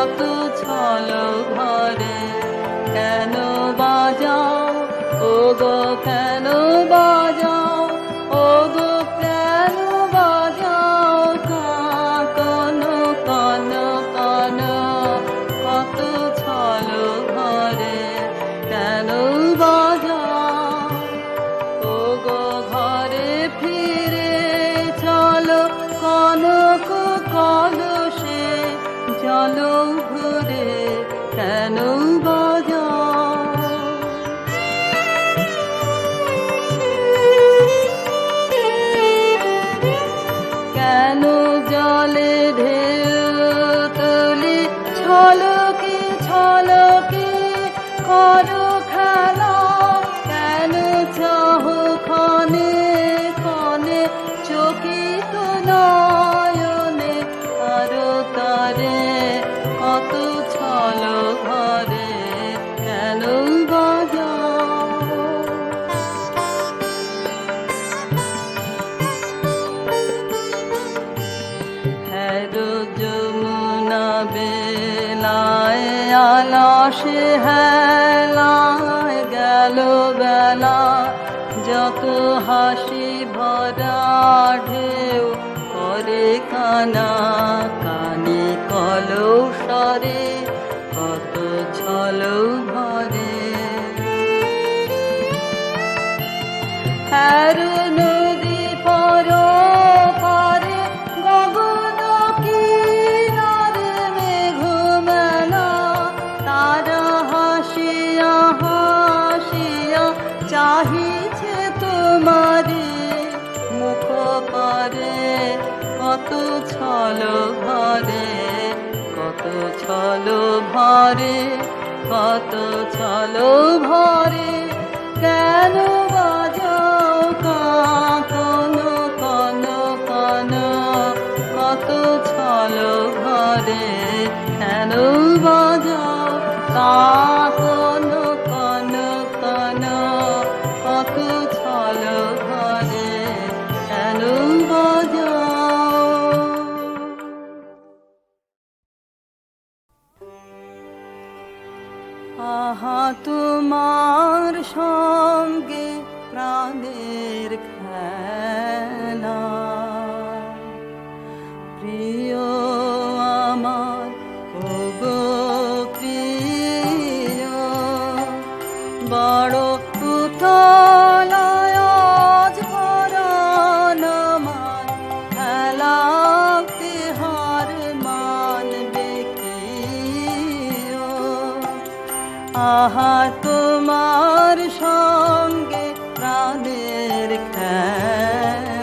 কত ছল ভরে কেন বাজাও? ও গো কেন ছলকে ছলকে করো খেলা কেন চাহ আলাসে হেলায় গেল বেলা যত হাসি ভরা ঢেউ করে কানা কানে কলসরে কত ভরে কত ছল ভরে কেন বাজাও কান কান কত ঘরে কেন বাজাও কান আহা তোমার সঙ্গে প্রাণের খেলা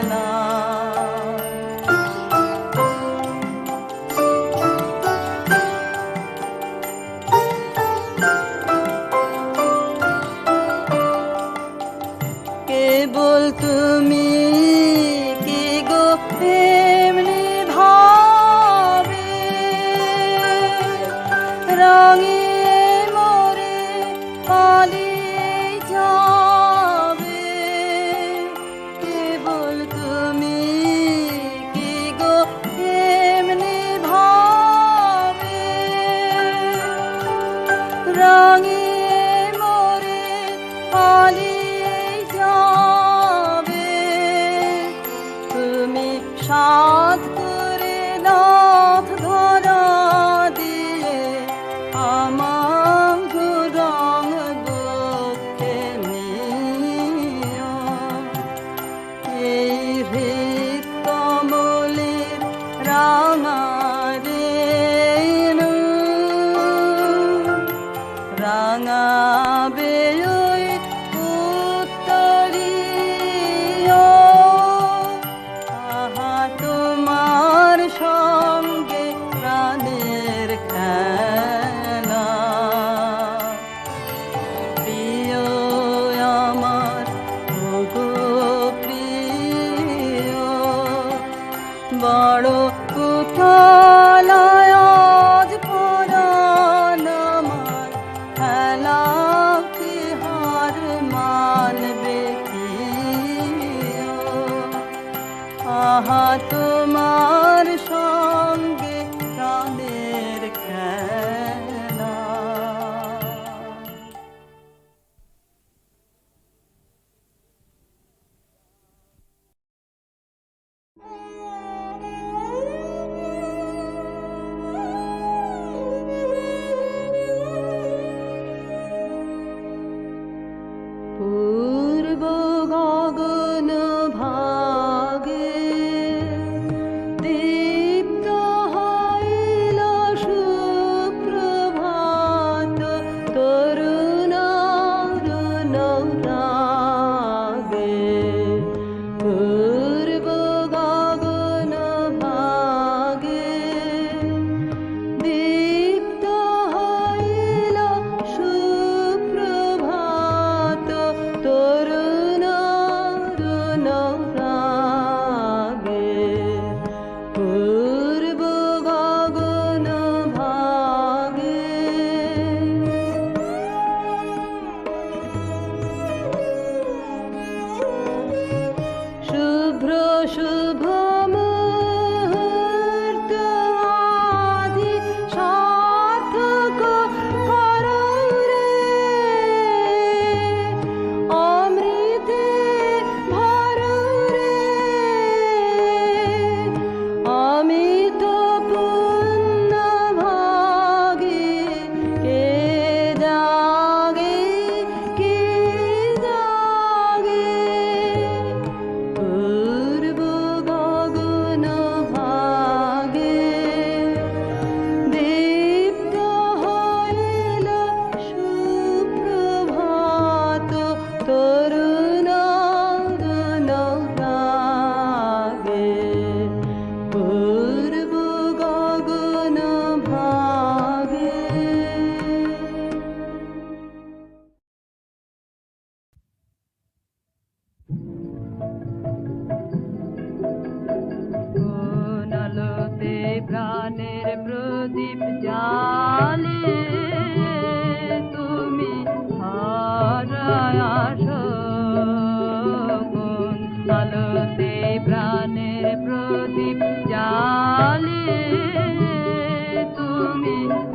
তুমি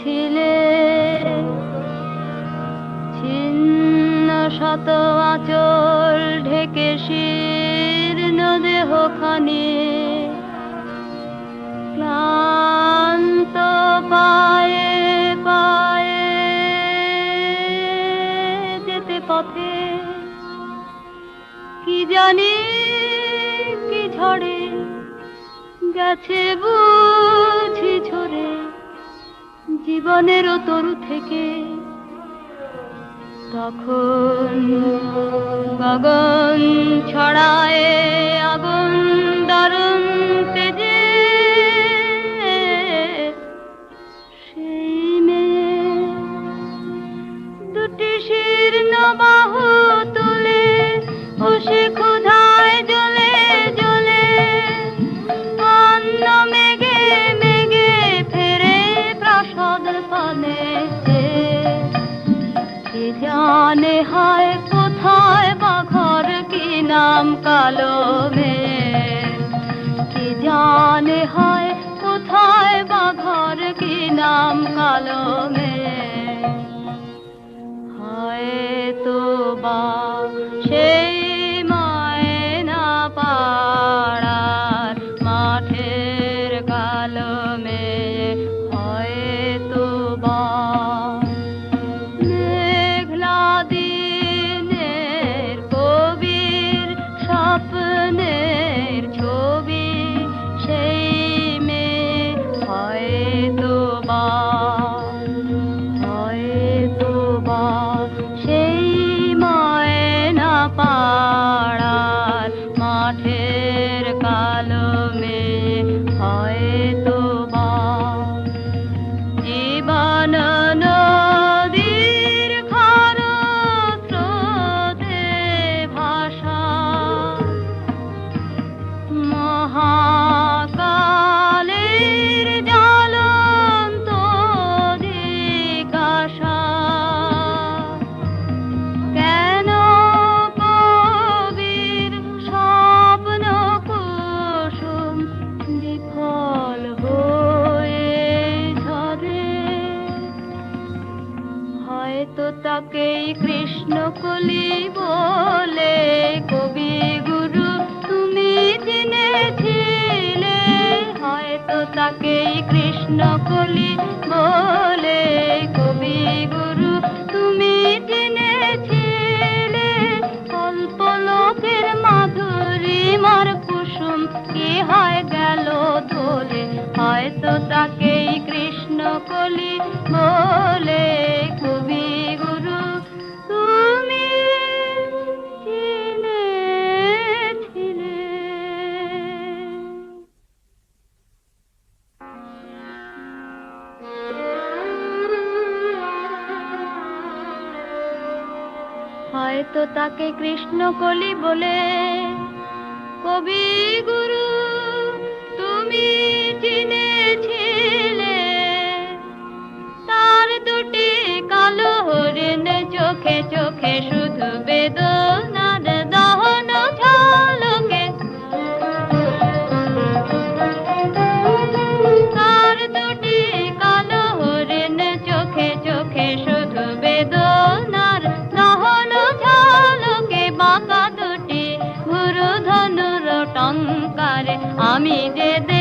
ছিলে। ছিন্ন শত আচল ঢেকে শীর্ণ দেহখানি। ক্লান্ত পায়ে পায়ে যেতে পথে। কি জানি কি ঝড়ে, গেছে বুঝি ঝরে জীবনের তরু থেকে তখন গগন ছড়ায় আগুন দারুণ তেজে। সেই মেয়ে দুটি শীর্ণ বাহু তুলে ও খুব মনে হয় কোথায় বা ঘর কি নাম কালমে নগর তাকে কৃষ্ণ কলি বলে। কবি গুরু, তুমি চিনেছিলে। তার দুটি কালো হরিণ চোখে চোখে শুধু বেদন। অহংকার আমি যে দে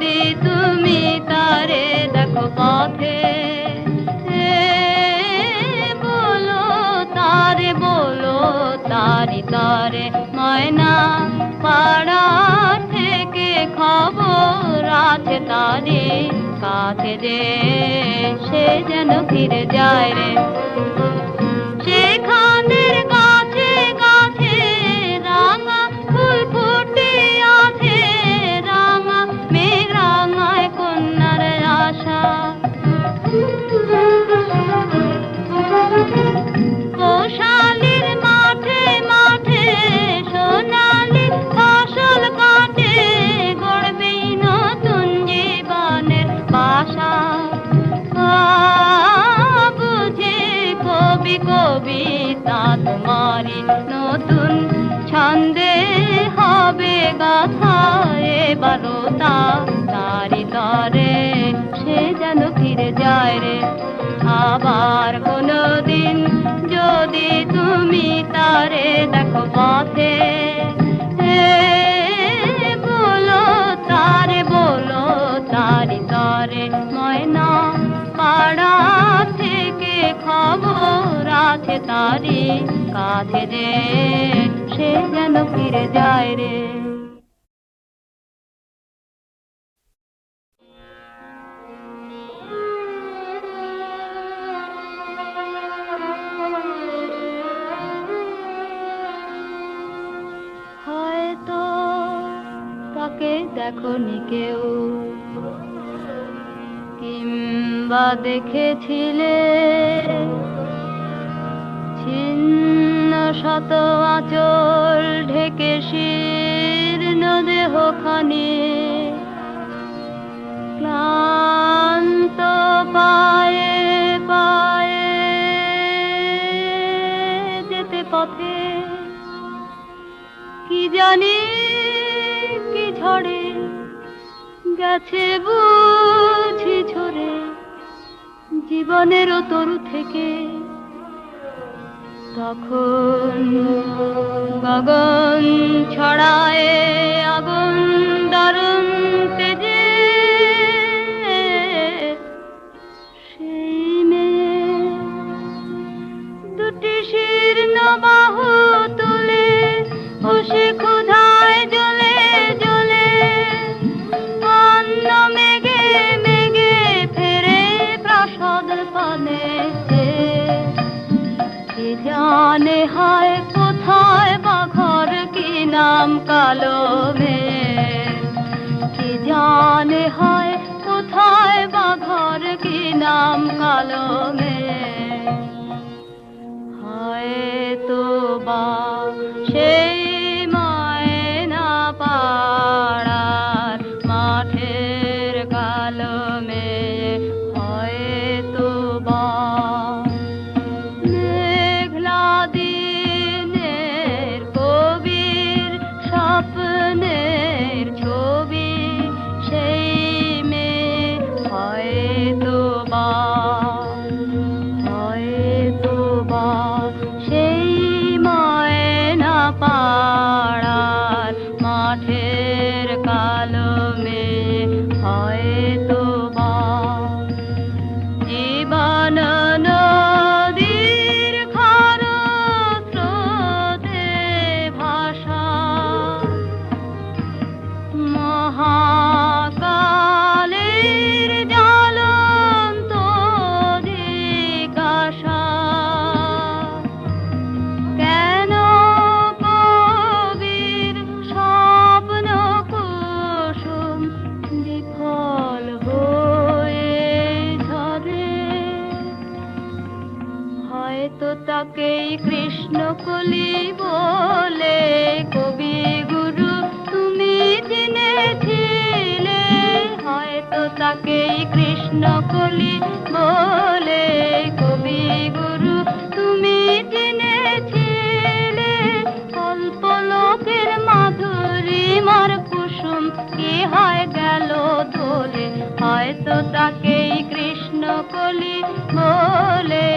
যদি তুমি তারে দেখো পথে বলো তারে, বলো তারি তারে ময়না পাড়া থেকে খবর আছে তারে কাছে যে, সে যেন ফিরে যায় রে। পথে। বলো, তারে বলো, তারি তরে ময়না পাড়া থেকে খবর আছে তারি কাছে যে সে যেন ফিরে যায় রে। দেখেছিলে। ছিন্ন শত আঁচল ঢেকে শীর্ণ দেহখানি ক্লান্ত পায়ে পায়ে যেতে পথে কি জানি কি ঝড়ে গেছে বুঝি ঝরে জীবনেরও তরু থেকে তখন গগন ছড়ায় আগুন দারুণ মেয়ে কে জানে হয় কোথায় বা ঘর কি নাম কালো মে হয় হয়তো হয়তো তাকেই কৃষ্ণ কলি বলে, কবি গুরু তুমি চিনেছিলে হয়তো তাকেই কৃষ্ণ কলি বলে, কবি গুরু তুমি চিনেছিলে অল্প লোকের মাধুরীমার কুসুম কি হয় গেল দোলে। হয়তো তাকেই কৃষ্ণ কলি বলে।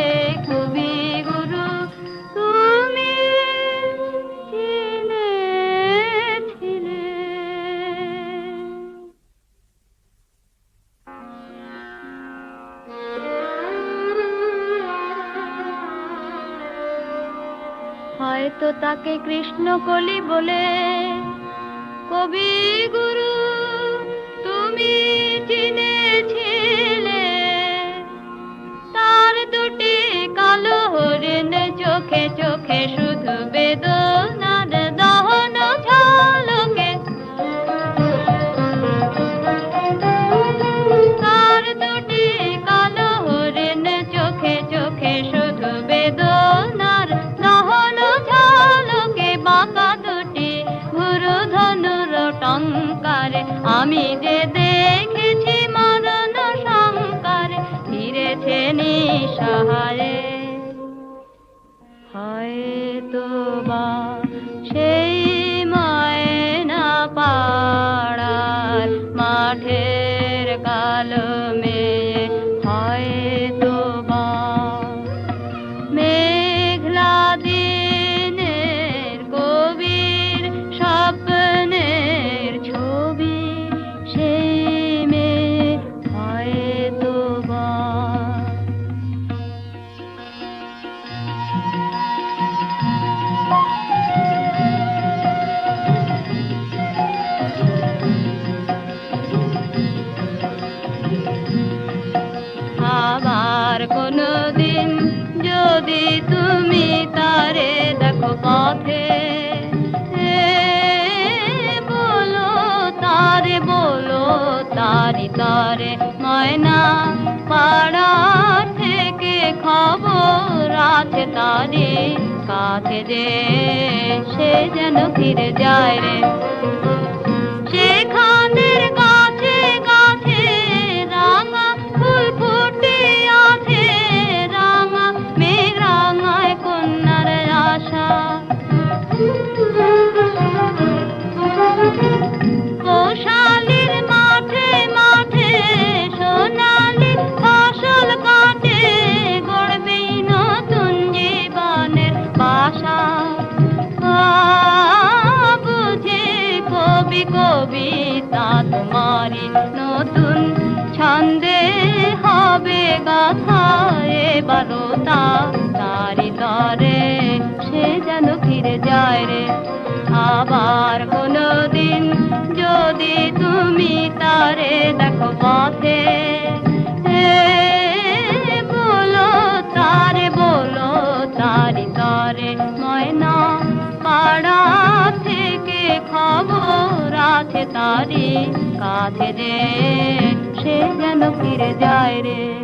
হয়তো তাকে কৃষ্ণ কলি বলে। কবি গুরু, তুমি চিনেছিলে। তার দুটি কালো হরিণ চোখে চোখে শুধু বেদনার আমি যে দেখেছি মরণ সংকার ফিরেছে নিঃসহারে। তুমি তারে দেখো পথে। বলো তারে, বলো তারি তারে। ময়না পাড়া থেকে খবর আছে তারে। কাছে যে সে যেন ফিরে যায় রে। হবে গাথা এবারও তা, তারি তরে সে যেন ফিরে যায় রে। আবার কোনো দিন যদি তুমি তারে দেখো পথে বলো তারে, বলো তারি তরে ময়না পাড়া থেকে খবর আছে তারি কাছে যে সে যেন ফিরে যায় রে।